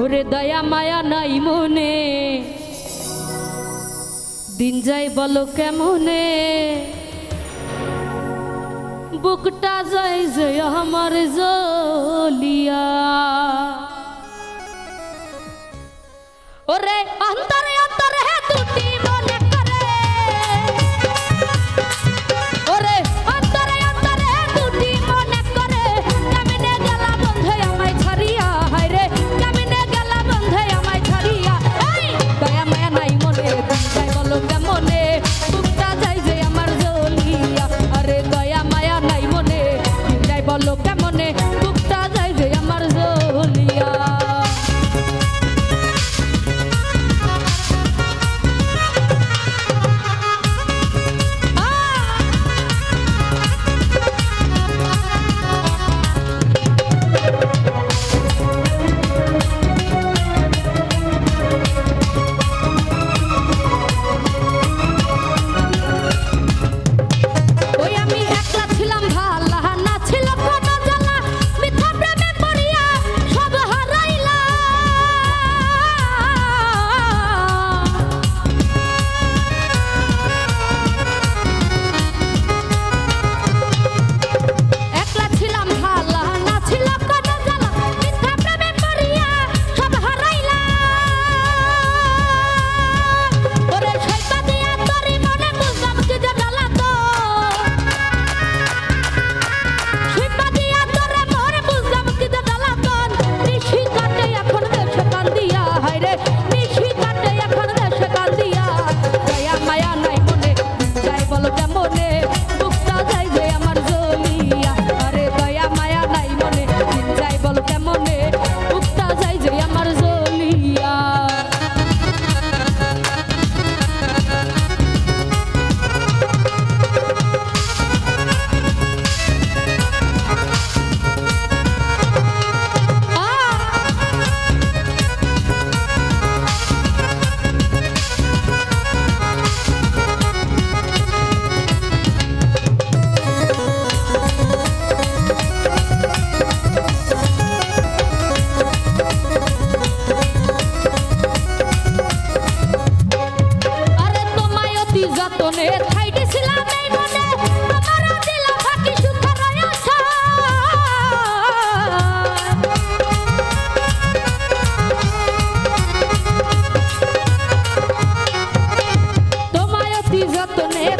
ওরে দয়া মায়া নাই মনে। দিন যাই বলো কেমনে? বুকটা যাই যে আমার জলিয়া। con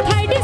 party